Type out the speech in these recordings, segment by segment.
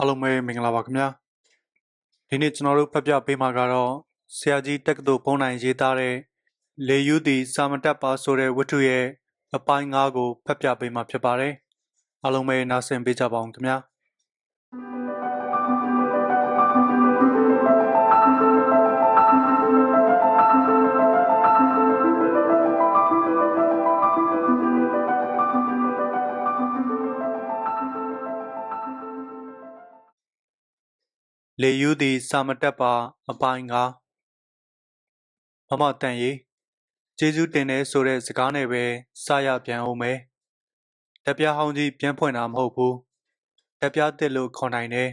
အားလုံးပဲမင်္ဂလာပါခင်ဗျာဒီနေ့ကျွန်တော်တို့ဖတ်ပြပေးမှာကတော့ဆရာကြီးတက္ကသိုလ်ဘုံနိုင်ရေးသားတဲ့လေယူသည်စာမတက်ပါဆိုတဲ့ဝတ္ထုရဲ့အပိုင်း၅ကိုဖတ်ပြပေးမှာဖြစ်ပါတယ်အားလုံးပဲနားဆင်ပေးကြပါအောင်ခင်ဗျာ လေယူသည်စာမတက်ပါအပိုင်းကမမတန်ရီကျေးဇူးတင်တယ်ဆိုတဲ့စကားနဲ့ပဲစရပြန်အောင်မယ်တပြားဟောင်းကြီးပြန်ဖွင့်တာမဟုတ်ဘူးတပြားတစ်လို့ခေါ်နိုင်တယ်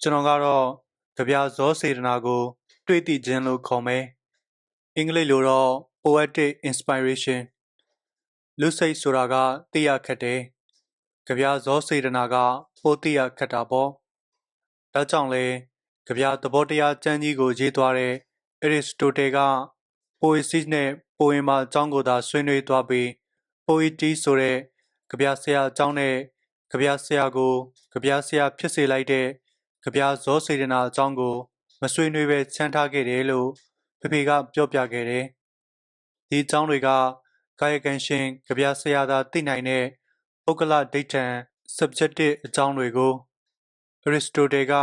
ကျွန်တော်ကတော့ကြပြဇောစေတနာကို တွေ့သိခြင်းလို့ခေါ်မယ်အင်္ဂလိပ်လိုတော့ poetic inspiration လူစိတ်ဆိုတာကသိရခက်တယ်ကြပြဇောစေတနာကပိုသိရခက်တာပေါ့ ဒါကြောင့်လဲကြပြသဘောတရားကျမ်းကြီးကိုရေးသွားတဲ့ Aristotle က poesy နဲ့ poem အကြောင်းကိုသာဆွေးနွေးသွားပြီး poetry ဆိုတဲ့ကြပြဆရာအကြောင်းနဲ့ကြပြဆရာကိုကြပြဆရာဖြစ်စေလိုက်တဲ့ကြပြဇောစေတနာအကြောင်းကိုမဆွေးနွေးပဲချမ်းထားခဲ့တယ်လို့ဖေဖေကပြောပြခဲ့တယ်။ဒီအကြောင်းတွေကကာယကံရှင်ကြပြဆရာသာသိနိုင်တဲ့ပုဂ္ဂလဒိဋ္ဌံ subjective အကြောင်းတွေကို အရစ္စတိုတယ်က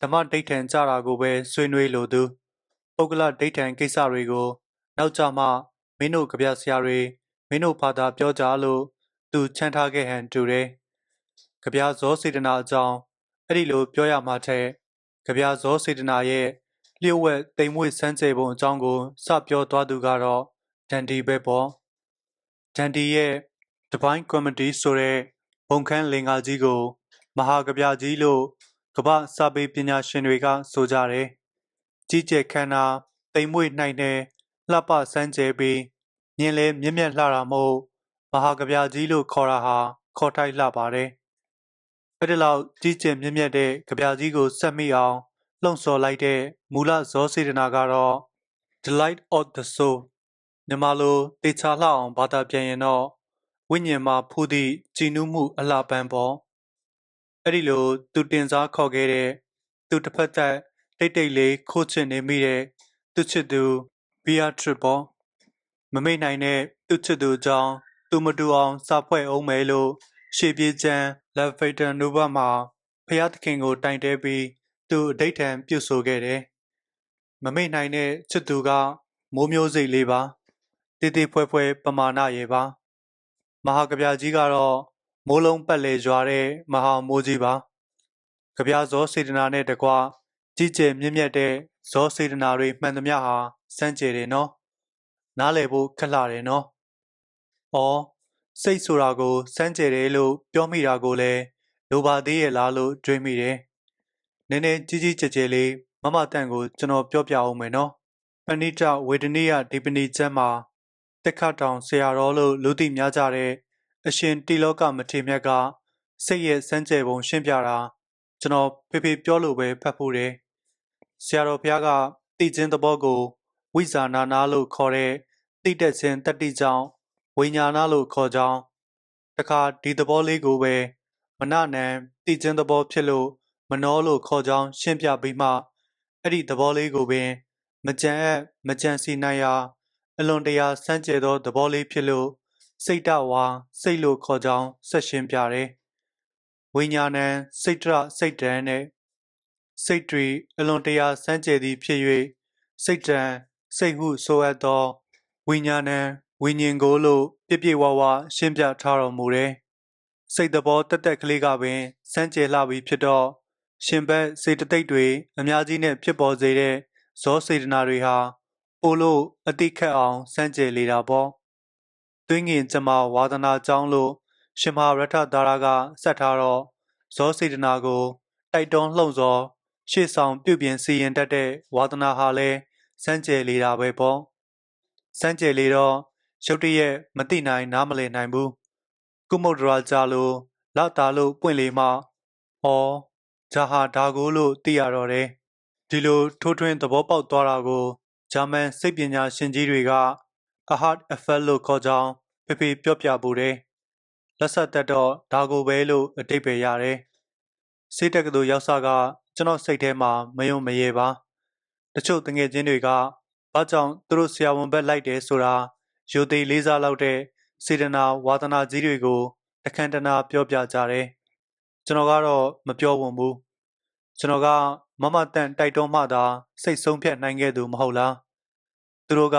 ဓမ္မဒိဋ္ဌံကြတာကိုပဲဆွေးနွေးလိုသူပုဂ္ဂလဒိဋ္ဌံကိစ္စတွေကို နောက်ကြမှမင်းတို့ကြပြဆရာတွေမင်းတို့ဘာသာပြောကြလို့သူချမ်းထားခဲ့ဟန်တူတယ်။ကြပြဇောစေတနာအကြောင်းအဲ့ဒီလိုပြောရမှာတဲ့ကြပြဇောစေတနာရဲ့လျှို့ဝှက်တိမ်မွေ့စမ်းကြယ်ပုံအကြောင်းကိုစပြောသွားသူကတော့ဒန်ဒီပဲပေါ့။ဒန်ဒီရဲ့ Divine Comedy ဆိုတဲ့ဘုံခန်းလင်္ကာကြီးကို မဟာကဗျာကြီးလို့ကမ္ဘာစာပေပညာရှင်တွေက ဆိုကြတယ်။ကြီးကျယ်ခမ်းနားတိမ်မွေ့နိုင်တဲ့လှပစမ်းကြဲပြီးမြင်လဲမြင့်မြတ်လှတာမို့မဟာကဗျာကြီးလို့ခေါ်တာဟာခေါ်ထိုက်လှပါတယ်။အဲ့ဒီလောက်ကြီးကျယ်မြင့်မြတ်တဲ့ကဗျာကြီးကိုစက်မိအောင်လှုံ့ဆော်လိုက်တဲ့မူလဇောစေတနာကတော့ Delight of the Soul မြန်မာလိုတေချာလှအောင်ဘာသာပြန်ရင်တော့ဝိညာဉ်မှာဖူးသည့်ကြည်နူးမှုအလှပန်းပေါ့ အဲ့ဒီလိုသူတင်စားခေါ်ခဲ့တဲ့သူတစ်ဖက်သက်တိတ်တိတ်လေးခိုးချင်နေမိတဲ့သူချစ်သူဘီယာထရစ်ပေါ့မမိတ်နိုင်တဲ့သူချစ်သူအကြောင်းသူမတူအောင်စာဖွဲ့အောင်မယ်လို့ရှေ့ပြေးချမ်းလက်ဖေတန်နိုဘတ်မှာဖျားသခင်ကိုတိုင်တဲပြီးသူအဋိဌံပြုဆိုခဲ့တယ်မမိတ်နိုင်တဲ့ချစ်သူကမိုးမျိုးစိတ်လေးပါတည်တည်ဖွဲဖွဲပမာဏရေပါမဟာကဗျာကြီးကတော့ မိုးလုံးပတ်လေရွာတဲ့မဟာမိုးကြီးပါကဗျာဇောစေတနာနဲ့တကွာကြီးကျယ်မြင့်မြတ်တဲ့ဇောစေတနာတွေမှန်သမျှဟာစမ်းကြယ်တယ်နော်နားလည်ဖို့ခက်လာတယ်နော်အော်စိတ်ဆိုတာကိုစမ်းကြယ်တယ်လို့ပြောမိတာကိုလည်းလိုပါသေးရဲ့လားလို့တွေးမိတယ်နည်းနည်းကြီးကြီးကျယ်ကျယ်လေးမမတန့်ကိုကျွန်တော်ပြောပြအောင်မယ်နော်ပဏိတဝေဒနိယဒီပနိကျမ်းမှာတက်ခတောင်ဆရာတော်လို့လူသိများကြတဲ့ အရှင်တိလောကမထေမြတ်ကစိတ်ရဲ့စမ်းကြယ်ပုံရှင်းပြတာကျွန်တော်ဖေဖေပြောလို့ပဲဖတ်ဖို့တယ်ဆရာတော်ဘုရားကသိခြင်းသဘောကိုဝိဇာနာနာလို့ခေါ်တဲ့သိတတ်ခြင်းတတ္တိကြောင့်ဝိညာဏလို့ခေါ်ကြောင်းတခါဒီသဘောလေးကိုပဲမနနံသိခြင်းသဘောဖြစ်လို့မနောလို့ခေါ်ကြောင်းရှင်းပြပြီးမှအဲ့ဒီသဘောလေးကိုပင် မကြံအပ်မကြံစီနိုင်ရာအလွန်တရာစမ်းကြဲသောသဘောလေးဖြစ်လို့ စိတ်တဝါစိတ်လို့ခေါ်ကြောင်းဆက်ရှင်းပြတယ်။ဝိညာဏံစိတ်တရစိတ်တံနဲ့စိတ်တွေအလွန်တရာစမ်းကြဲသည်ဖြစ်၍စိတ်တံစိတ်ဟုဆိုအပ်သောဝိညာဏံဝိညာဉ်ကိုလို့ပြည့်ပြည့်ဝဝရှင်းပြထားတော်မူတယ်။စိတ်သဘောတက်တက်ကလေးကပင်စမ်းကြဲလှပြီးဖြစ်တော့ရှင်ဘက်စေတသိက်တွေအများကြီးနဲ့ဖြစ်ပေါ်စေတဲ့ဇောစေတနာတွေဟာပိုလို့အတိခတ်အောင်စမ်းကြဲလေတာပေါ့ သွင်းငင်ကျမဝါဒနာကြောင်းလို့ရှင်မရထသာရကဆက်ထားတော့ဇောစေတနာကိုတိုက်တွန်းလှုံ့ဆော်ရှေ့ဆောင်ပြုပြင်စီရင်တတ်တဲ့ဝါဒနာဟာလည်းစမ်းကြဲလေတာပဲပေါ့စမ်းကြဲလေတော့ရုတ်တရက်မတိနိုင်နားမလည်နိုင်ဘူးကုမုဒ္ဒရာကြလို့လာတာလို့ပွင့်လေမှဩဂျာဟာဒါကိုလို့သိရတော့တယ်ဒီလိုထိုးထွင်းသဘောပေါက်သွားတာကိုဂျာမန်စိတ်ပညာရှင်ကြီးတွေက a heart effect လို့ခေါ်ကြောင်းဖေဖေပြောပြပူတယ်လက်ဆက်တက်တော့ဒါကိုပဲလို့အတိတ်ပဲရတယ်စေးတက်ကတူရောက်စားကကျွန်တော်စိတ်ထဲမှာမယုံမရေပါတချို့တငယ်ချင်းတွေကဘာကြောင့်သူတို့ဆရာဝန်ဘက်လိုက်တယ်ဆိုတာယူသေးလေးစားလောက်တဲ့စေတနာဝါသနာကြီးတွေကိုတခမ်းတနာပြောပြကြတယ်ကျွန်တော်ကတော့မပြောဝံဘူးကျွန်တော်ကမမတန်တိုက်တွန်းမှသာစိတ်ဆုံးဖြတ်နိုင်ခဲ့သူမဟုတ်လားသူတို့က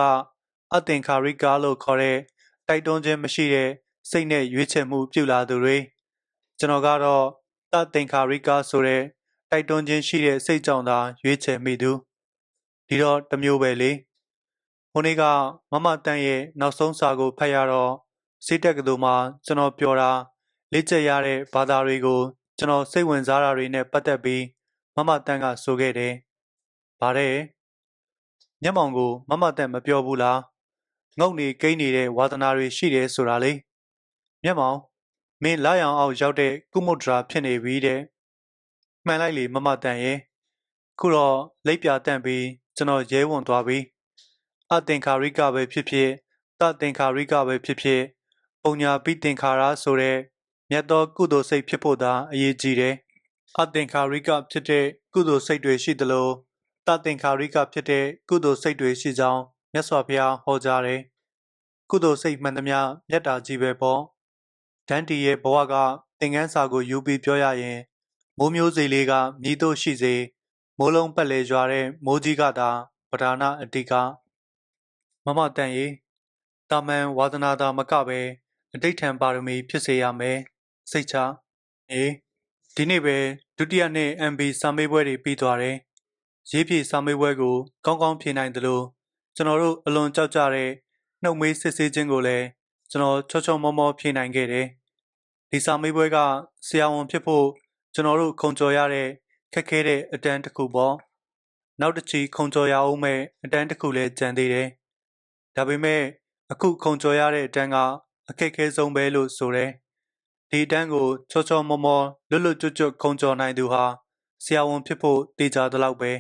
အသင်္ခါရိကလို့ခေါ်တဲ့တိုက်တွန်းခြင်းမရှိတဲ့စိတ်နဲ့ရွေးချယ်မှုပြုလာသူတွေကျွန်တော်ကတော့တသင်္ခါရိကဆိုတဲ့တိုက်တွန်းခြင်းရှိတဲ့စိတ်ကြောင့်သာရွေးချယ်မိသူဒီတော့တစ်မျိုးပဲလေဟိုနေ့ကမမတန်ရဲ့နောက်ဆုံးစာကိုဖတ်ရတော့စိတ်တက်ကတူမှာကျွန်တော်ပြောတာလက်ကျက်ရတဲ့ဘာသာတွေကိုကျွန်တော်စိတ်ဝင်စားတာတွေနဲ့ပတ်သက်ပြီးမမတန်ကဆိုခဲ့တယ်။ဗါတဲ့မျက်မှောင်ကိုမမတန်မပြောဘူးလား ငုတ်နေကိန်းနေတဲ့ဝါသနာတွေရှိတယ်ဆိုတာလေမျက်မှောင်မင်းလာရောင်အောင်ရောက်တဲ့ကုမုဒ္ဒရာဖြစ်နေပြီတဲ့မှန်လိုက်လေမမတန်ရဲ့ခုတော့လိပ်ပြတန့်ပြီးကျွန်တော်ရဲဝံသွားပြီအသင်္ခါရိကပဲဖြစ်ဖြစ်တသင်္ခါရိကပဲဖြစ်ဖြစ်ပုံညာပိသင်္ခါရဆိုတဲ့မြတ်သောကုသိုလ်စိတ်ဖြစ်ဖို့သာအရေးကြီးတယ်အသင်္ခါရိကဖြစ်တဲ့ကုသိုလ်စိတ်တွေရှိသလိုတသင်္ခါရိကဖြစ်တဲ့ကုသိုလ်စိတ်တွေရှိကြောင်း မြတ်စွာဘုရားဟောကြားတယ်ကုသိုလ်စိတ်မှန်သမျှမြတ်တာကြီးပဲပေါ့ဒန်တီရဲ့ဘဝကသင်ခန်းစာကိုယူပြီးပြောရရင်မိုးမျိုးစေလေးကမြည်တို့ရှိစေမိုးလုံးပက်လေရွာတဲ့မိုးကြီးကသာပဓာနာအတိကမမတန်ရီတာမန်ဝါဒနာသာမကပဲအတိတ်ထံပါရမီဖြစ်စေရမယ်စိတ်ချအေးဒီနေ့ပဲဒုတိယနှစ် MB စာမေးပွဲတွေပြီးသွားတယ်ရေးဖြည့်စာမေးပွဲကို ကောင်းကောင်းဖြေနိုင်တယ်လို့ ကျွန်တော်တို့အလွန်ကြောက်ကြတဲ့နှုတ်မေးစစ်ဆေးခြင်းကိုလည်းကျွန်တော်ချောချောမောမောဖြေနိုင်ခဲ့တယ်ဒီစာမေးပွဲကဆရာဝန်ဖြစ်ဖို့ကျွန်တော်တို့ခုံကျော်ရတဲ့ခက်ခဲတဲ့အတန်းတစ်ခုပေါ့နောက်တစ်ချီခုံကျော်ရအောင်မဲ့အတန်းတစ်ခုလည်းကြံသေးတယ်ဒါပေမဲ့အခုခုံကျော်ရတဲ့အတန်းကအခက်ခဲဆုံးပဲလို့ဆိုတယ်ဒီအတန်းကိုချောချောမောမောလွတ်လွတ်ကျွတ်ကျွတ်ခုံကျော်နိုင်သူဟာဆရာဝန်ဖြစ်ဖို့တေချာသလောက်ပဲ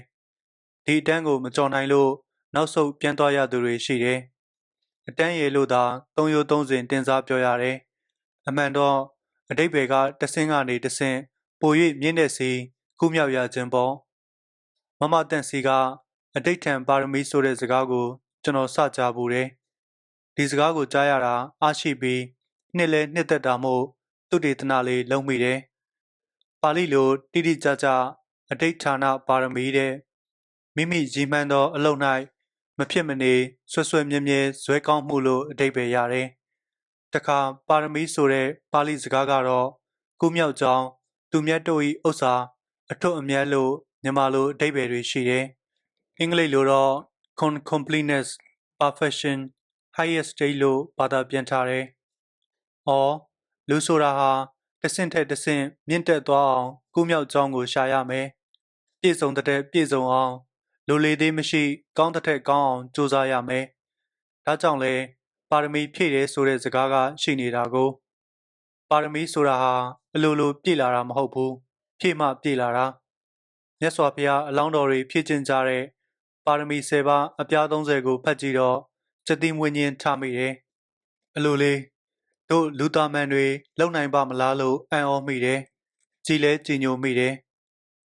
ဒီအတန်းကိုမကျော်နိုင်လို့ နောက်ဆုတ်ပြန်သွားရသူတွေရှိတယ်အတန်းရည်လို့သာသုံးရိုးသုံးစဉ်တင်စားပြောရတယ်အမှန်တော့အတိတ်ဘယ်ကတဆင်းကနေတဆင်းပို၍မြင့်တဲ့စီကုမြောက်ရခြင်းပေါ့မမတန့်စီကအတိတ်ထံပါရမီဆိုတဲ့စကားကို ကျွန်တော်စကြားဘူးတယ်ဒီစကားကိုကြားရတာအားရှိပြီးနှစ်လဲနှစ်သက်တာမို့သူတေသနာလေးလုံးမိတယ်ပါဠိလိုတိတိကျကျအတိတ်ဌာနပါရမီတဲ့မိမိရည်မှန်းသောအလုံ၌ မဖြစ်မနေဆွဆွမြဲမြဲဇွဲကောင်းမှုလို့အတိတ်ပဲရတယ်တခါပါရမီဆိုတဲ့ပါဠိစကားကတော့ကုမြောက်ကြောင်းသူမြတ်တို့၏ဥစ္စာအထွတ်အမြတ်လို့မြန်မာလိုအဓိပ္ပာယ်တွေရှိတယ်။အင်္ဂလိပ်လိုတော့ con completeness perfection highest state လို့ဘာသာပြန်ထားတယ်။အော်လူဆိုတာဟာတဆင့်ထက်တဆင့်မြင့်တက်သွားအောင်ကုမြောက်ကြောင်းကိုရှာရမယ်။ပြည့်စုံတဲ့ပြည့်စုံအောင် လူလေသေးမရှိ ကောင်းတဲ့ကောင်းအောင်ကြိုးစားရမယ်။ဒါကြောင့်လဲပါရမီဖြည့်တယ်ဆိုတဲ့စကားကရှိနေတာကို ပါရမီဆိုတာဟာအလိုလိုပြည့်လာတာမဟုတ်ဘူးဖြည့်မှပြည့်လာတာမြတ်စွာဘုရားအလောင်းတော်တွေဖြည့်ကျင့်ကြတဲ့ပါရမီ10ပါးအပြား30ကိုဖတ်ကြည့်တော့စတိမွေးခြင်းထားမိတယ်အလိုလေးတို့လူသားမန်တွေလုံနိုင်ပါမလားလို့အံ့ဩမိတယ်ကြည်လဲကြည်ညိုမိတယ်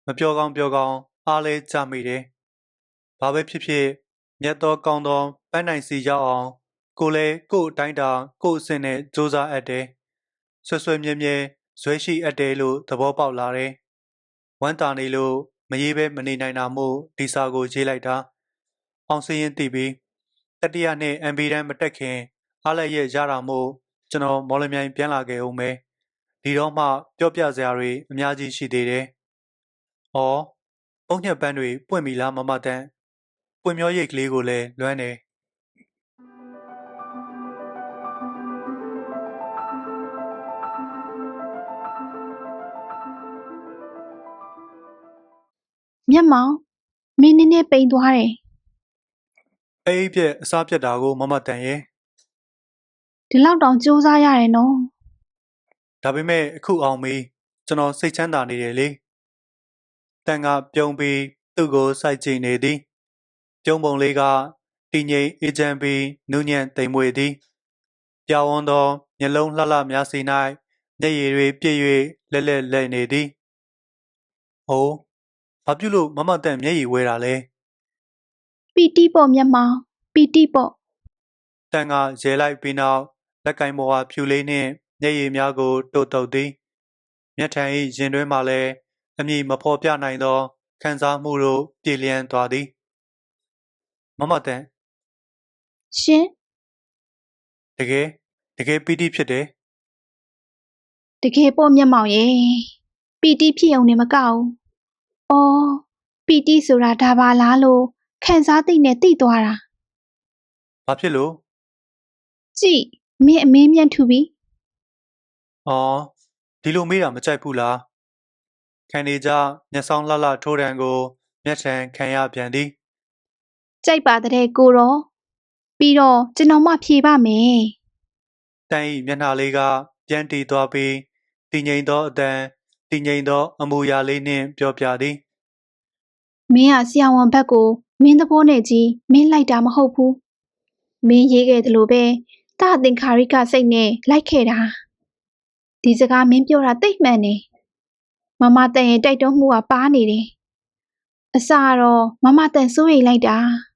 မပြောကောင်းပြောကောင်းအားလဲကြမိတယ် ဘာပဲဖြစ်ဖြစ်မြတ်သောကောင်းသောပန်းနိုင်စီရောက်အောင် ကိုလည်းကို့အတိုင်းတာကို့အစင်နဲ့စ조사အပ်တယ်ဆွဆွမြဲမြဲဇွဲရှိအပ်တယ်လို့သဘောပေါက်လာတယ်။ဝမ်းတာနေလို့မရေးပဲမနေနိုင်တာမို့ဒီစာကိုရေးလိုက်တာ။အောင်စင်းရင်တည်ပြီးတတိယနှစ် MB တန်းမတက်ခင်အားလည်းရဲ့ရတာမို့ကျွန်တော်မော်လမြိုင်ပြန်လာခဲ့အောင်ပဲ။ဒီတော့မှပြောပြစရာတွေအများကြီးရှိသေးတယ်။အော်ပုံညက်ပန်းတွေပွင့်ပြီလားမမတန်း။ ပွင့်မျောရိတ်ကလေးကိုလည်းလွမ်းတယ်။မျက်မှောင်မင်းနည်းနည်းပိန်သွားတယ်အိပ်ပြက်အစားပြက်တာကို မမတန်ရဲ့ဒီလောက်တောင်စူးစမ်းရတယ်နော်ဒါပေမဲ့အခုအောင်ပြီကျွန်တော်စိတ်ချမ်းသာနေတယ်လေတန်ကပြုံးပြီးသူ့ကိုစိုက်ကြည့်နေသည် ပြုံးပုံလေးကတည်ငြိမ်အေဂျင့်ပြီးနုညံ့တိမ်မွေသည်ပြောင်းဝန်းသောမျက်လုံးလှလှများစီ၌မျက်ရည်တွေပြည့်၍လက်လက်လဲ့နေသည်ဟိုးဘာပြုလို့မမတန်မျက်ရည်ဝဲတာလဲပီတိပေါ့မျက်မှောင်ပီတိပေါ့တန်ကရဲလိုက်ပြီးနောက်လက်ကင်ပေါ်ဟာဖြူလေးနှင့်မျက်ရည်များကိုတိုးတုပ်သည်မျက်ထန်၏ရင်တွင်းမှလည်းအမည်မဖော်ပြနိုင်သောခံစားမှုတို့ပြေလျံသွားသည် မမတန်ရှင်တကယ်တကယ်ပီတိဖြစ်တယ်တကယ်ပေါ့မျက်မှောင်ရေပီတိဖြစ်ုံနဲ့မကဘူး။အော်ပီတိဆိုတာဒါပါလားလို့ခံစားသိနဲ့သိသွားတာဘာဖြစ်လို့။ကြည့်မင်းအမင်းမြတ်ထူပြီအော်ဒီလိုမေးတာမကြိုက်ဘူးလားခံနေကြမျက်စောင်းလှလှထိုးတံကို မျက်ထန်ခံရပြန်သည်။ ကြိုက်ပါတဲ့ကိုတော့ပြီးတော့ကျွန်တော်မှဖြေပါမယ်တန်၏မျက်နှာလေးကပြန်တီသွားပြီးတည်ငြိမ်သောအတန်တည်ငြိမ်သော အမူအရာလေးနှင့်ပြောပြသည်။မင်းကဆရာဝန်ဘက်ကိုမင်းသဘောနဲ့ကြီးမင်းလိုက်တာမဟုတ်ဘူး။မင်းရေးခဲ့တယ်လို့ပဲတာသင်္ခါရိကစိတ်နဲ့လိုက်ခဲ့တာ။ဒီစကားမင်းပြောတာသိပ်မှန်နေ။မမတန်ရဲ့တိုက်တွန်းမှုကပါနေတယ်။အစကတော့မမတန်စိုးရိမ်လိုက်တာ။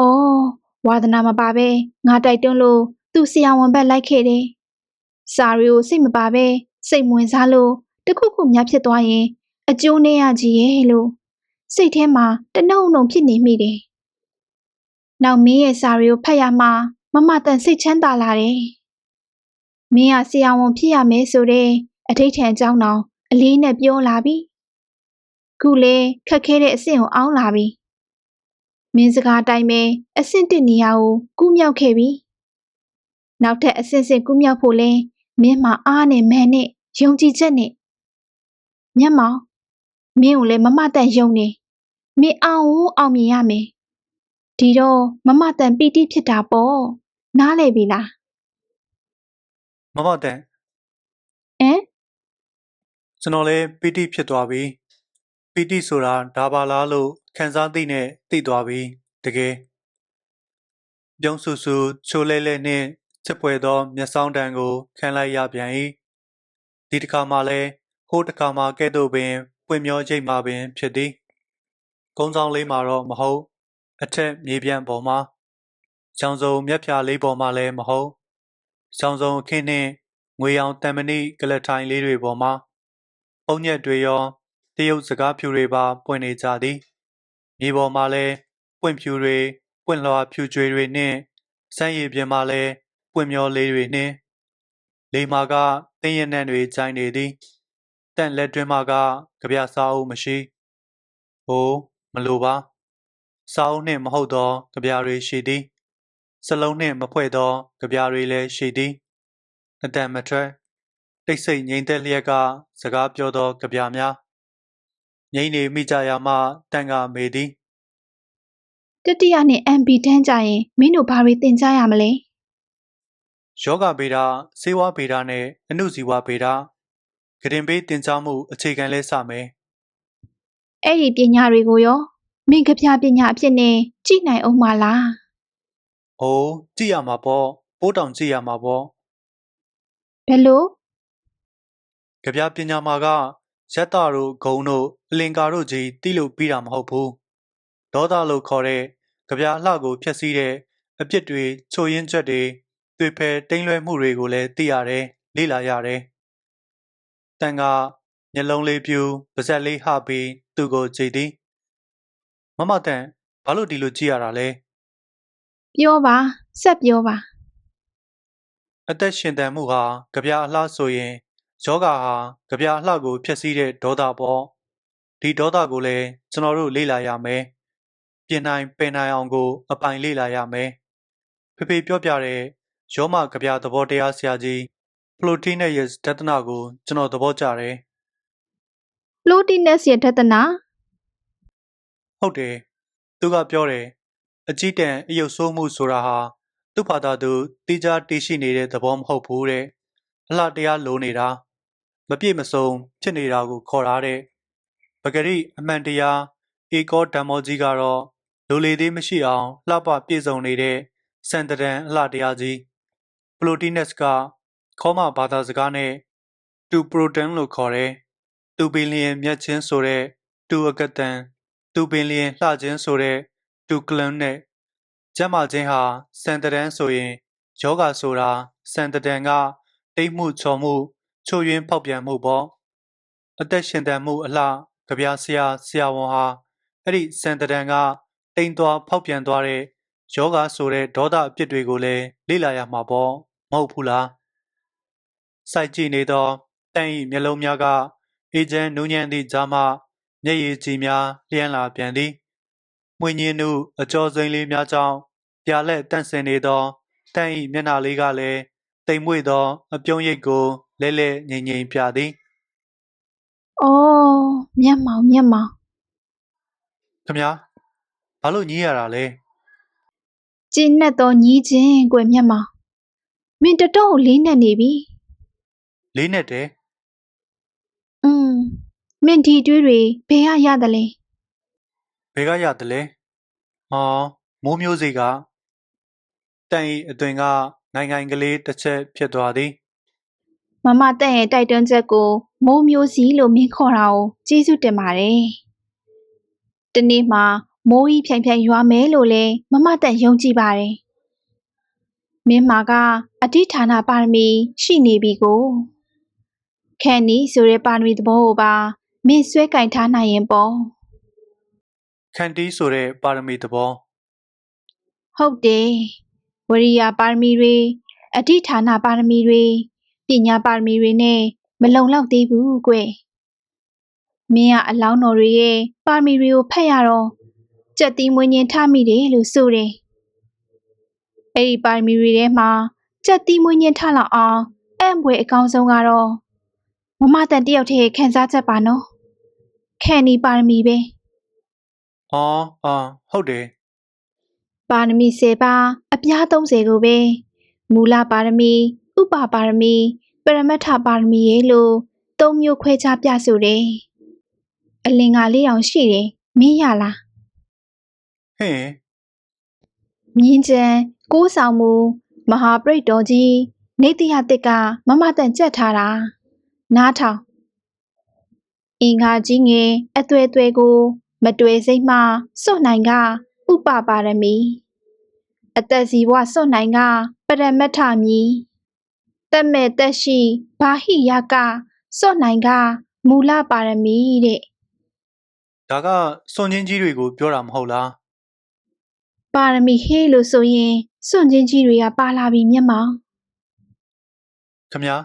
အော်ဝါသနာမပါပဲငါတိုက်တွန်းလို့သူဆရာဝန်ဘက်လိုက်ခဲ့တယ်။စာရီကိုစိတ်မပါပဲစိတ်မဝင်စားလို့တခုခုများဖြစ်သွားရင် အကျိုးနဲ့ရကြီးရဲ့လို့စိတ်ထဲမှာတနှုံနှုံဖြစ်နေမိတယ်။နောက်မင်းရဲ့စာရီကိုဖတ်ရမှမမတန်စိတ်ချမ်းသာလာတယ်။မင်းကဆရာဝန်ဖြစ်ရမယ်ဆိုတဲ့အထိတ်ထန်အကြောင်းတော်အလေးနဲ့ပြောလာပြီ။ခုလေခက်ခဲတဲ့အဆင့်ကိုအောင်းလာပြီ။ မင်းစကားအတိုင်းပဲအဆင့်တစ်နေရာကိုကူးမြောက်ခဲ့ပြီ။နောက်ထပ်အဆင့်ဆင့်ကူးမြောက်ဖို့လဲမင်းမှာအားနဲ့မန်နဲ့ယုံကြည်ချက်နဲ့မျက်မှောင်မင်းကိုလည်းမမတန်ယုံနေမင်းအောင်ကိုအောင်မြင်ရမယ်ဒီတော့မမတန်ပီတိဖြစ်တာပေါ့နားလေပြီလားမမတန်ဟမ်ကျွန်တော်လည်းပီတိဖြစ်သွားပြီ ပီတိဆိုတာဒါပါလားလို့ခံစားသိနဲ့သိသွားပြီတကယ်ပြုံးဆူဆူချိုလဲလဲနှင့်ချက်ပွဲသော မျက်စောင်းတံကို ခံလိုက်ရပြန်၏ဒီတစ်ခါမှလည်းဟိုးတစ်ခါမှကဲ့သို့ပင်ပွင့်မျောချိန်မှပင်ဖြစ်သည်ကုန်းဆောင်လေးမှာတော့မဟုတ် အထက်မြေပြန့်ပေါ်မှာချောင်စုံမျက်ဖြာလေးပေါ်မှာလည်းမဟုတ်ချောင်စုံအခင်းနှင့်ငွေရောင်တံမဏိကလထိုင်လေးတွေပေါ်မှာပုံညက်တွေရောတ ရုတ်စကားဖြူတွေပါပွင့်နေကြသည်မြေပေါ်မှာလည်းပွင့်ဖြူတွေပွင့်လွှာဖြူကြွေတွေနှင့်စမ်းရည်ပြင်မှာလည်းပွင့်မျောလေးတွေနှင့်လေမာကတင်းရနံ့တွေကျိုင်းနေသည်တန့်လက်တွင်မှာကကြပြစားအုပ်မရှိဟိုးမလိုပါစားအုပ်နှင့်မဟုတ်သောကြပြတွေရှိသည်စလုံးနှင့်မဖွဲ့သောကြပြတွေလည်းရှိသည်အတန်မထွက်တိတ်ဆိတ်ငြိမ်သက်လျက်ကစကားပြောသောကြပြများ ငိမ့်နေမိကြရာမှတန်ကမေသည်တတိယနဲ့ MB တန်းကြရင်မင်းတို့ဘာတွေသင်ကြားရမလဲယောဂဗေဒစေဝါဗေဒနဲ့အနုဇီဝဗေဒကရင်ပေးတင် जा မှုအခြေခံလဲစမယ်အဲ့ဒီပညာတွေကိုရောမင်းကပြပညာအဖြစ်နဲ့ကြည့်နိုင်အောင်မလား။အိုးကြည့်ရမှာပေါ့ပိုးတောင်ကြည့်ရမှာပေါ့ဘယ်လိုကြပြပညာမှာက ရက်တာတို့ဂုံတို့အလင်္ကာတို့ကြီးတိလို့ပြီးတာမဟုတ်ဘူး။ဒေါသလို့ခေါ်တဲ့ကြပြအလှကိုဖျက်ဆီးတဲ့အပြစ်တွေချိုရင်းချက်တွေတွေ့ဖဲတိမ်လွဲမှုတွေကိုလည်းသိရတယ်လေ့လာရတယ်။တန်ကမျက်လုံးလေးပြူပါးစပ်လေးဟပြီးသူ့ကိုကြည့်သည်။မမတန်ဘာလို့ဒီလိုကြည့်ရတာလဲပြောပါဆက်ပြောပါအသက်ရှင်တန်မှုဟာကြပြအလှဆိုရင် ယောဂဟာကြပြအလှကိုဖျက်ဆီးတဲ့ဒေါသပေါ့ဒီဒေါသကိုလည်းကျွန်တော်တို့လေ့လာရမယ်ပြင်နိုင်ပင်နိုင်အောင်ကို အပိုင်လေ့လာရမယ်ဖေဖေပြောပြတဲ့ယောမကြပြသဘောတရားဆရာကြီး Plotinus ရဲ့တသနာကို ကျွန်တော်သဘောကျတယ် Plotinus ရဲ့ဒသနာဟုတ်တယ်သူကပြောတယ်အကြည့်တန်အယုတ်ဆိုးမှုဆိုတာဟာသူ့ဘာသာသူတိကျတည်ရှိနေတဲ့သဘောမဟုတ်ဘူးတဲ့အလှတရားလိုနေတာ မပြည့်မစုံဖြစ်နေတာကိုခေါ်ထားတဲ့ပဂရိအမှန်တရားဧကောဓမ္မောကြီးကတော့လိုလေသေးမရှိအောင်လှပပြည့်စုံနေတဲ့စံတရန်အလှတရားကြီးပလိုတီနက်စ်ကခေါမဘာသာစကားနဲ့တူပရိုတန်လို့ခေါ်တယ်တသူပင်လျင်မြတ်ချင်းဆိုတဲ့တူအကတန်သူပင်လျင်လှချင်းဆိုတဲ့တူကလန်နဲ့ကျမ်းမာခြင်းဟာစံတရန်ဆိုရင်ယောဂဆိုတာစံတရန်ကတိတ်မှုချော်မှု ချို့ယွင်းဖောက်ပြန်မှုပေါ့အသက်ရှင်တန်မှုအလှကြပြဆရာဆရာဝန်ဟာအဲ့ဒီစံတရန်ကတိမ်သွားဖောက်ပြန်သွားတဲ့ယောဂဆိုတဲ့ဒေါသအပြစ်တွေကိုလည်းလေ့လာရမှာပေါ့မဟုတ်ဘူးလားစိုက်ကြည့်နေသောတန့်ဤမျက်လုံးများကအေဂျင့်နူးညံ့သည့်ကြားမှမျက်ရည်ကြည်များလျှံလာပြန်သည်မွေညင်းနုအကျော်စိမ်းလေးများကြောင့်ပြာလက်တန့်စင်နေသောတန့်ဤမျက်နှာလေးကလည်းတိမ်မွေ့သောအပြုံးရိပ်ကို လဲလဲငိမ့်ငိမ့်ပြသည်။အော်မျက်မှောင်မျက်မှောင်ခမညာဘာလို့ညည်းရတာလဲကျင်းနဲ့တော့ညီးချင်းကွယ်မျက်မှောင်။မင်းတတော့ကိုလေးနဲ့နေပြီလေးနဲ့တယ်။อืมမင်းဒီတွေးတွေဘယ်ရရတယ်လဲဘယ်ကရတယ်လဲဟောမိုးမျိုးစိကတန့်ဤအတွင်ကနိုင်ငံကလေးတစ်ချက်ဖြစ်သွားသည်။ မမတက်ရဲ့တိုက်တွန်းချက်ကိုမိုးမျိုးစီလို့မင်းခေါ်တာကိုကျေးဇူးတင်ပါတယ်။ဒီနေ့မှာမိုးကြီးဖြိုင်ဖြိုင်ရွာမယ်လို့လဲမမတက်ယုံကြည်ပါတယ်။မင်းမာကအဋ္ဌဌာနပါရမီရှိနေပြီကိုခန့်နီဆိုတဲ့ပါရမီသဘောကိုပါမင်းဆွဲကင်ထားနိုင်ရင်ပေါ့ခန်တီးဆိုတဲ့ပါရမီသဘောဟုတ်တယ်ဝရိယပါရမီတွေအဋ္ဌဌာနပါရမီတွေ ပညာပါရမီတွေနဲ့မလုံလောက်သေးဘူးကွမင်းကအလောင်းတော်တွေရဲ့ပါရမီတွေကိုဖတ်ရတော့ကြက်သီးမွေးညင်းထားမိတယ်လို့ဆိုတယ်အဲ့ဒီပါရမီတွေထဲမှာကြက်သီးမွေးညင်းထားလောက်အောင်အဲ့ဘွယ်အကောင်းဆုံးကတော့မမတန်တယောက်တည်းရဲ့ခန်းစားချက်ပါနော်ခန့်နီပါရမီပဲအော်အော်ဟုတ်တယ်ပါရမီ10ပါးအပြား30ကိုပဲမူလပါရမီ ဥပပါရမီ ပရမတ္ထပါရမီရဲ့လို့သုံးမျိုးခွဲခြားပြဆိုတယ်အလင်္ကာလေးအောင်ရှိတယ်မင်းရလားဟင်မြင်းကျန်ကိုးဆောင်မူမဟာပရိတ်တော်ကြီးနေတိယတစ်ကမမတန်ကြက်ထားတာနားထောင်အင်္ဂါကြီးငယ်အသွဲသွဲကို မတွေ့စိတ်မှစွတ်နိုင်ကဥပပါရမီအသက်စီဝစွတ်နိုင်ကပရမတ္ထမီ တက်မဲ့တက်ရှိဘာဟိယကစွတ်နိုင်ကမူလပါရမီတဲ့ဒါကစွန်ချင်းကြီးတွေကိုပြောတာမဟုတ်လားပါရမီဟေးလို့ဆိုရင်စွန့်ချင်းကြီးတွေကပါလာပြီမျက်မှောင်ခမညာ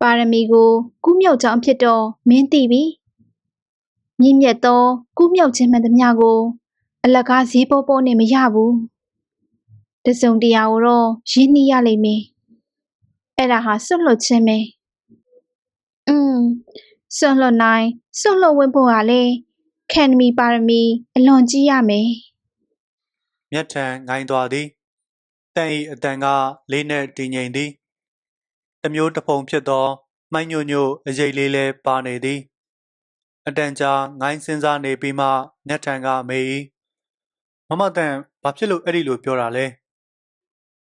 ပါရမီကိုကူးမြောက်ကြောင်းဖြစ်တော့မင်းသိပြီမြင့်မြတ်သောကူးမြောက်ခြင်းမှန်သမျှကို အလကားဈေးပေါ်ပေါ်နဲ့မရဘူးတစုံတရာကိုတော့ရင်းနှီးရလိမ့်မယ် အဲ့ဒါဟာစွန့်လွတ်ခြင်းပဲอืมစွန့်လွတ်နိုင်စွန့်လွတ်ဝင်ဖို့ဟာလေခန္ဓမီပါရမီအလွန်ကြီးရမယ်မျက်ထံငိုင်းသွားသည်တန့်ဤအတန်ကလေးနဲ့တည်ငြိမ်သည်တစ်မျိုးတစ်ဖုံဖြစ်သောမိုင်းညိုညိုအရေးလေးလဲပါနေသည်အတန်ကြာငိုင်းစင်းစားနေပြီးမှမျက်ထံကမေး၏မမတန်ဘာဖြစ်လို့အဲ့ဒီလိုပြောတာလဲ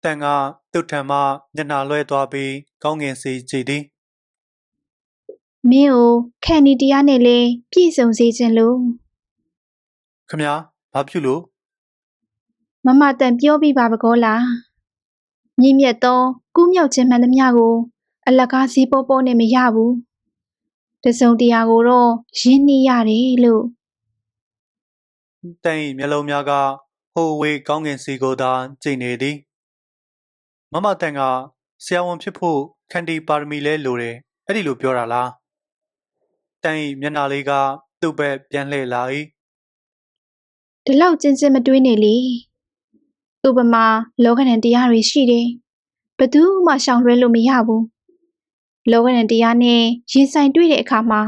တန်ကသူ့ထံမှမျက်နှာလွှဲသွားပြီးကောင်းငင်စီကြည့်သည်မင်းကိုခန္ဒီတရားနဲ့လေပြည့်စုံစေခြင်းလို့ခမညာဘာဖြစ်လို့မမတန်ပြောပြပါပကောလားမြင့်မြတ်သောကူးမြောက်ခြင်းမှန်သမျှကို အလကားစီးပေါ်ပေါ်နဲ့မရဘူးတစုံတရာကိုတော့ရင်းနှီးရတယ်လို့တန့်ဤမျက်လုံးများကဟိုဝေးကောင်းကင်စီကိုသာကြည့်နေသည် မမတန်ကဆရာဝန်ဖြစ်ဖို့ခန္တီပါရမီလဲလိုတယ်အဲ့ဒီလိုပြောတာလားတန့်ဤမျက်နှာလေးကသူ့ဘက်ပြန်လှည့်လာ၏ဒီလောက်ကျဉ်ကျဉ်မတွေးနေလေဥပမာလောကဓာတ်တရားတွေရှိတယ်ဘယ်သူမှရှောင်လွှဲလို့မရဘူးလောကဓာတ်တရားနဲ့ရင်ဆိုင်တွေ့တဲ့အခါမှာ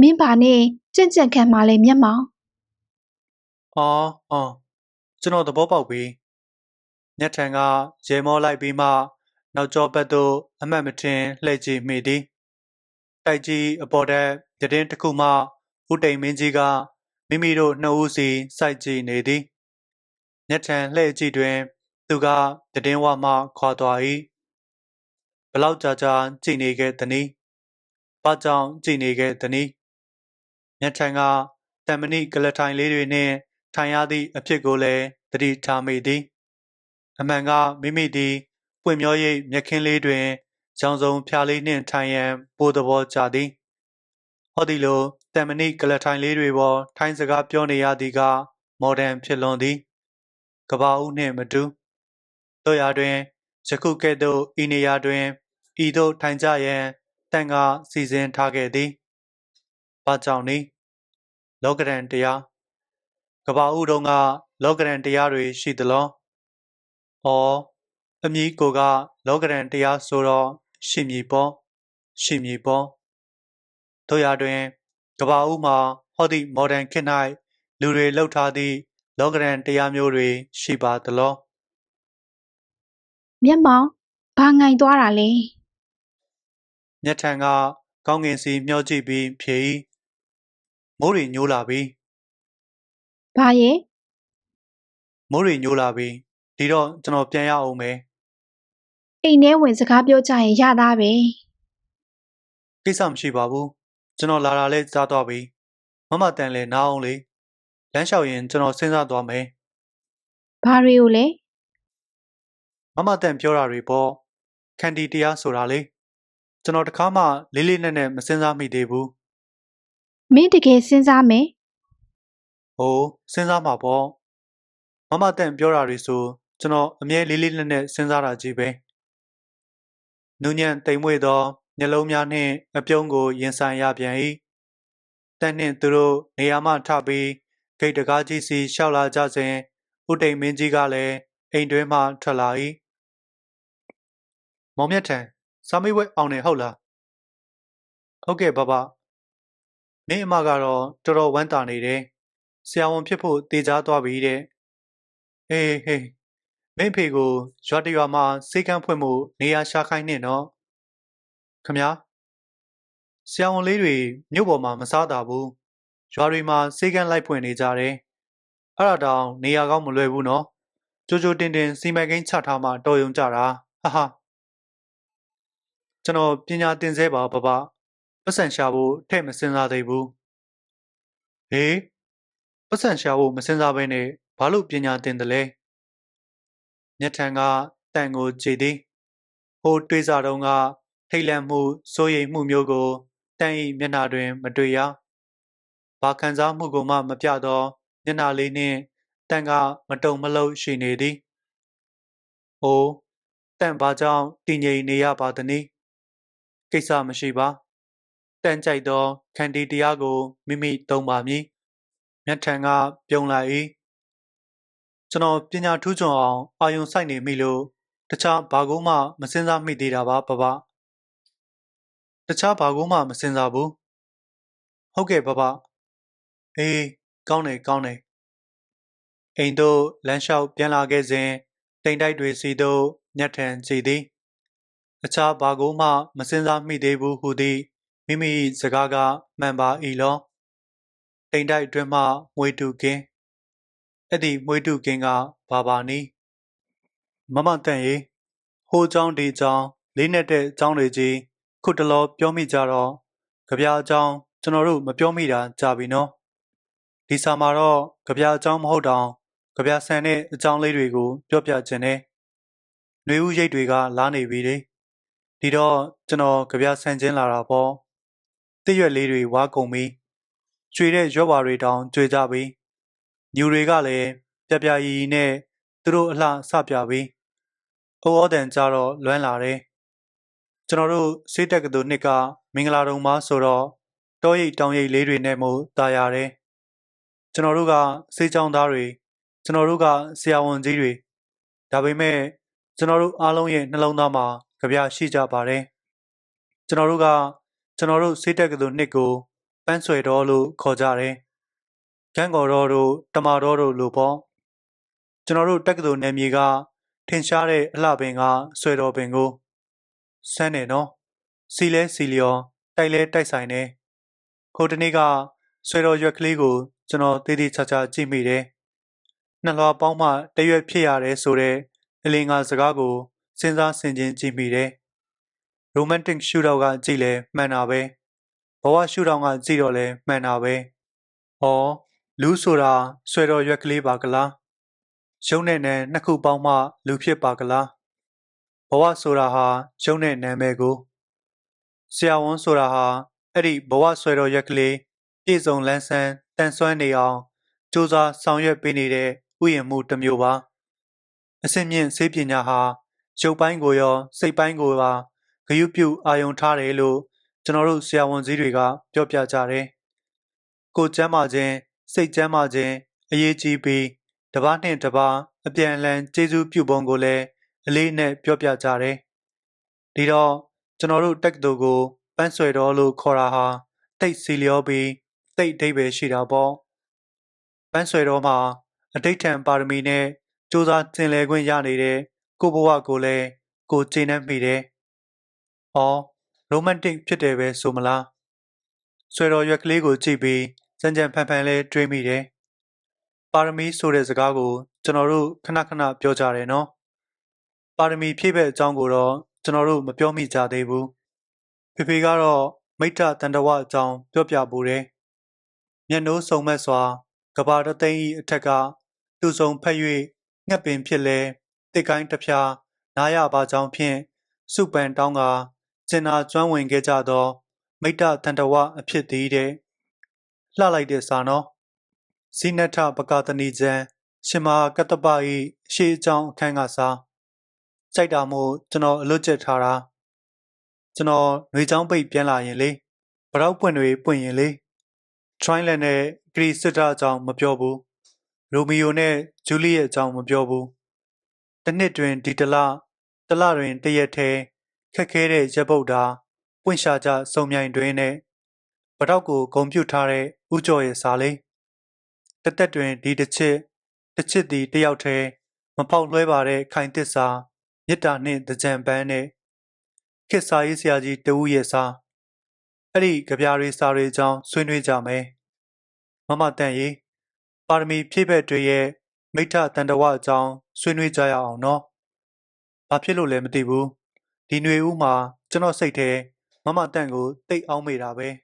မင်းပါနဲ့ကြင့်ကြံ့ခံမှလဲမျက်မှောင်အော်အော်ကျွန်တော်သဘောပေါက်ပြီ ညက်ထံကရေမောလိုက်ပြီးမှ နောက်ကျောဘက်သို့အမှတ်မထင်လှည့်ကြည့်မိသည်တိုက်ကြီးအပေါ်တက်တည်င်းတစ်ခုမှဦးတိမ်မင်းကြီးကမိမိတို့နှစ်ဦးစီစိုက်ကြည့်နေသည်ညက်ထံလှည့်ကြည့်တွင် သူကတည်င်းဝမှခွာသွား၏ဘလောက်ကြာကြာကြည့်နေခဲ့သနည်းဘာကြောင့်ကြည်နေခဲ့သနည်းမြတ်ထံကတမဏိကလထိုင်လေးတွေနှင့်ထိုင်ရသည့်အဖြစ်ကိုလည်းသတိထားမိသည် အမှန်ကမိမိသည်ပွင့်မျောရိပ်မျက်ခင်းလေးတွင်ရောင်စုံဖျားလေးနှင့်ထိုင်ရန်ပိုသဘောကျသည်ဟောဒီလိုတမဏိကလထိုင်လေးတွေပေါ်ထိုင်စကားပြောနေရသည်ကမော်ဒန်ဖြစ်လွန်သည်ကဘာဦးနှင့်မတူတို့ရာတွင်ယခုကဲ့သို့ဤနေရာတွင်ဤသို့ထိုင်ကြရန်တန်ကစီစဉ်ထားခဲ့သည်။ဘာကြောင့်နည်းလောကရန်တရားကဘာဦးတုံးကလောကရန်တရားတွေရှိသလား။ ဩအမည်ကိုက လောကရန်တရားဆိုတော့ရှိမည်ပေါ့ရှိမည်ပေါ့တို့ရာတွင်ကဘာဦးမှာဟောသည့်မော်ဒန်ခေတ်၌လူတွေလှုပ်ထားသည့်လောကရန်တရားမျိုးတွေရှိပါသလားမျက်မှောင်ဘာငိုင်သွားတာလဲမျက်ထံကကောင်းကင်စီမျောကြည့်ပြီးဖြေ၏မိုးတွေညိုးလာပြီဘာရဲ့မိုးတွေညိုးလာပြီ ဒီတော့ကျွန်တော်ပြန်ရအောင်မယ်အိမ်ထဲဝင်စကားပြောကြရင်ရသားပဲကိစ္စမရှိပါဘူးကျွန်တော်လာတာလဲကြားသွားပြီမမတန်လဲနားအောင်လေလမ်းလျှောက်ရင်ကျွန်တော်စဉ်းစားသွားမယ်ဘာတွေကိုလဲမမတန်ပြောတာတွေပေါ့ခန္တီတရားဆိုတာလေကျွန်တော်တခါမှလေးလေးနက်နက်မစဉ်းစားမိသေးဘူးမင်းတကယ်စဉ်းစားမယ်ဟိုစဉ်းစားမှာပေါ့မမတန်ပြောတာတွေဆို ကျွန်တော်အမြဲလေးလေးနက်နက်စဉ်းစားတာကြီးပဲနူးညံ့တိမ်မွေ့သောမျက်လုံးများနှင့်အပြုံးကိုရင်ဆိုင်ရပြန်၏တန်နှင့်သူတို့နေရာမှထပြီးဂိတ်တကားကြီးစီလျှောက်လာကြစဉ်ဦးတိမ်မင်းကြီးကလည်းအိမ်တွင်းမှထွက်လာ၏မောင်မြတ်ထံစာမေးပွဲအောင်နေဟုတ်လားဟုတ်ကဲ့ဘဘမင်းအမကတော့တော်တော်ဝမ်းသာနေတယ်ဆရာဝန်ဖြစ်ဖို့တေချာသွားပြီတဲ့ဟေးဟေး မင်းဖေကိုရွာတရွာမှာစေကန်းဖွင့်မှုနေရာရှာခိုင်းနေနော်ခမညာဆရာဝန်လေးတွေမြို့ပေါ်မှာမစားတာဘူးရွာတွေမှာစေကန်းလိုက်ဖွင့်နေကြတယ်အဲ့ဒါတောင်နေရာကောင်းမလွယ်ဘူးနော်ကြိုကြိုတင်တင်စီမံကိန်းချထားမှတော်ရုံကြတာဟာဟာကျွန်တော်ပညာသင်စေပါဘဘပတ်စံရှာဖို့ထဲ့မစင်စားသေးဘူးဟေးပတ်စံရှာဖို့မစင်စားဘဲနဲ့ဘာလို့ပညာသင်တယ်လဲ မျက်ထံကတန်ကိုကြည်သည်ဟိုတွေးစားတော့ကထိတ်လန့်မှုစိုးရိမ်မှုမျိုးကိုတန်၏မျက်နှာတွင် မတွေ့ရဘာခံစားမှုကိုမှမပြသောမျက်နှာလေးနှင့်တန်ကမတုံမလှုပ်ရှိနေသည်။အိုးတန်ဘာကြောင့်တည်ငြိမ်နေရပါသနည်း။ကိစ္စမရှိပါ။တန်ကြိုက်သောခန္တီတရားကိုမိမိသုံးပါမည်။မျက်ထံကပြုံးလိုက်၏။ ကျွန်တော်ပညာထူးချွန်အောင်အာယုံစိုက်နေမိလို့တခြားဘာကိုမှမစင်စားမိသေးတာပါဘဘ။တခြားဘာကိုမှမစင်စားဘူး။ဟုတ်ကဲ့ဘဘ။အေးကောင်းတယ်ကောင်းတယ်။အိမ်တို့လမ်းလျှောက်ပြန်လာခဲ့စဉ်တိမ်တိုက်တွေစီသို့ညက်ထန်ကြည်သည်။အခြားဘာကိုမှမစင်စားမိသေးဘူးဟုသည်မိမိစကားကမှန်ပါ၏လော။တိမ်တိုက်အတွင်းမှမွေတူကင်း အဲ့ဒီမွေတူကင်းကဘာပါနည်းမမတန်ရေဟိုးเจ้าဒီเจ้าလေးနဲ့တဲ့เจ้าတွေကြီးခုတလောပြောမိကြတော့ကြပြားအကြောင်းကျွန်တော်တို့မပြောမိတာကြာပြီနော်ဒီစာမှာတော့ကြပြားအကြောင်းမဟုတ်တောင်ကြပြားဆန်တဲ့အကြောင်းလေးတွေကိုပြောပြခြင်းနဲ့နှွေဦးရိတ်တွေကလာနေပြီလေဒီတော့ကျွန်တော်ကြပြားဆန်ခြင်းလာတာပေါ့တည့်ရွက်လေးတွေဝါကုန်ပြီကျွေတဲ့ရွက်ဝါတွေတောင်ကျွေကြပြီ ညူတွေကလည်းပြပြရီရီနဲ့သူတို့အလှစပြပြီအိုးဩတန်ကြတော့လွမ်းလာတယ်ကျွန်တော်တို့စေးတက်ကတူနှစ်ကမင်္ဂလာတုံမှာဆိုတော့တောရိပ်တောင်ရိပ်လေးတွေနဲ့မို့ตายရတယ်ကျွန်တော်တို့ကစေးချောင်းသားတွေကျွန်တော်တို့ကဆရာဝန်ကြီးတွေဒါပေမဲ့ကျွန်တော်တို့အားလုံးရဲ့နှလုံးသားမှာကြပြရှိကြပါတယ်ကျွန်တော်တို့ကကျွန်တော်တို့စေးတက်ကတူနှစ်ကိုပန်းဆွဲတော်လို့ခေါ်ကြတယ် ကန်းကော်တော်တို့တမာတော်တို့လို့ပေါ့ကျွန်တော်တို့တက္ကသိုလ်နယ်မြေကထင်ရှားတဲ့အလှပင်ကဆွဲတော်ပင်ကိုစမ်းတယ်နော်စီလဲစီလျော်တိုက်လဲတိုက်ဆိုင်တယ်ခိုးတနေ့ကဆွဲတော်ရွက်ကလေးကို ကျွန်တော်တည်တည်ချာချာကြည့်မိတယ်နှလွားပေါင်းမှတရွက်ဖြစ်ရတယ်ဆိုတဲ့အလင်္ကာစကားကိုစဉ်းစားဆင်ခြင်ကြည့်မိတယ် romantic shootout ကကြည့်လဲမှန်တာပဲဘဝရှုထောင့်ကကြည့်တော့လဲမှန်တာပဲ။ဩ လူဆိုတာဆွဲတော်ရွက်ကလေးပါကလား။ရုံနဲ့နဲ့နှစ်ခုပေါင်းမှ လူဖြစ်ပါကလား။ဘဝဆိုတာဟာရုံနဲ့နာမည်ကိုဆရာဝန်ဆိုတာဟာအဲ့ဒီဘဝဆွဲတော်ရွက်ကလေးပြည့်စုံလန်းဆန်းတန်ဆွမ်းနေအောင်စူးစမ်းဆောင်ရွက်ပေးနေတဲ့ဥယျာဉ်မှုတစ်မျိုးပါ။အစင်မြင့်စေပညာဟာရုပ်ပိုင်းကိုရောစိတ်ပိုင်းကိုပါဂရုပြုအာယုံထားတယ်လို့ကျွန်တော်တို့ဆရာဝန်ကြီးတွေကပြောပြကြတယ်။ကိုယ်ကျမ်းမာခြင်း စိတ်ကျမ်းမာခြင်းအရေးကြီးပြီးတစ်ပါးနှင့်တစ်ပါးအပြန်အလှန်ကျေးဇူးပြုပုံကိုလည်းအလေးနဲ့ပြောပြကြတယ်။ဒီတော့ကျွန်တော်တို့တက္ကသိုလ်ကိုပန်းဆွဲတော်လို့ခေါ်တာဟာတိတ်စီလျောပြီးတိတ်အဓိပ္ပာယ်ရှိတာပေါ့။ပန်းဆွဲတော်မှာအဋိဋ္ဌံပါရမီနဲ့စူးစမ်းသင်လည်ခွင့်ရနေတဲ့ကိုယ့်ဘဝကိုလည်းကိုယ်ကျေနပ်မိတယ်။အော်ရိုမန်တစ်ဖြစ်တယ်ပဲဆိုမလား။ဆွဲတော်ရွက်ကလေးကိုကြည့်ပြီး စံကြံဖန်ဖန်လေးတွေးမိတယ်။ပါရမီဆိုတဲ့စကားကိုကျွန်တော်တို့ခဏခဏပြောကြတယ်နော်။ပါရမီဖြည့်ဘက်အကြောင်းကိုတော့ကျွန်တော်တို့မပြောမိကြသေးဘူး။ဖေဖေကတော့မိတ္တတန်တဝအကြောင်းပြောပြပူတယ်။မျက်နှိုးစုံမက်စွာကဘာတသိန်းဤအထက်ကသူ့ဆုံးဖက်၍ငှက်ပင်ဖြစ်လဲတစ်ကိုင်းတစ်ဖြာနားရပါကြောင်းဖြင့်စုပန်တောင်းကကျင်နာကျွမ်းဝင်ခဲ့ကြသော မိတ္တတန်တဝအဖြစ်သည်တဲ့ လှလိုက်တဲ့စာနော်ဇိနထပကတနီကျန်ရှင်မာကတ္တပဤရှေးအကြောင်းအခန်းကစားစိုက်တာမို့ကျွန်တော်အလွတ်ကျက်ထားတာကျွန်တော်ຫນွေချောင်းပိတ်ပြန်လာရင်လေဗရောက်ပွင့်တွေပွင့်ရင်လေ Triland နဲ့ Cressida အကြောင်းမပြောဘူးရိုမီယိုနဲ့ဂျူလီယက်အကြောင်းမပြောဘူးတစ်နှစ်တွင်ဒီတလတလတွင်တရက်ထဲခက်ခဲတဲ့ရက်ပုတ်တာပွင့်ရှာကြစုံမြိုင်တွင်နဲ့ ဗတော့ကိုဂုံပြုတ်ထားတဲ့ဥကျော်ရဲ့စာလေးတသက်တွင်ဒီတစ်ချစ်တစ်ချစ်သည်တယောက်ထဲမပေါက်လွှဲပါတဲ့ခိုင်သစ္စာမေတ္တာနှင့်တကြံပန်းနဲ့ခေတ်စာရေးဆရာကြီးတဦးရဲ့စာအဲ့ဒီကြပြားတွေစာတွေအကြောင်းဆွေးနွေးကြမယ်မမတန်ရီပါရမီဖြည့်ဘက်တွေရဲ့မိထတန်တဝအကြောင်းဆွေးနွေးကြရအောင်နော်။ဘာဖြစ်လို့လဲမသိဘူး။ဒီຫນွေဦးမှာကျွန်တော်စိတ်ထဲမမတန့်ကိုတိတ်အောင်မိတာပဲ။။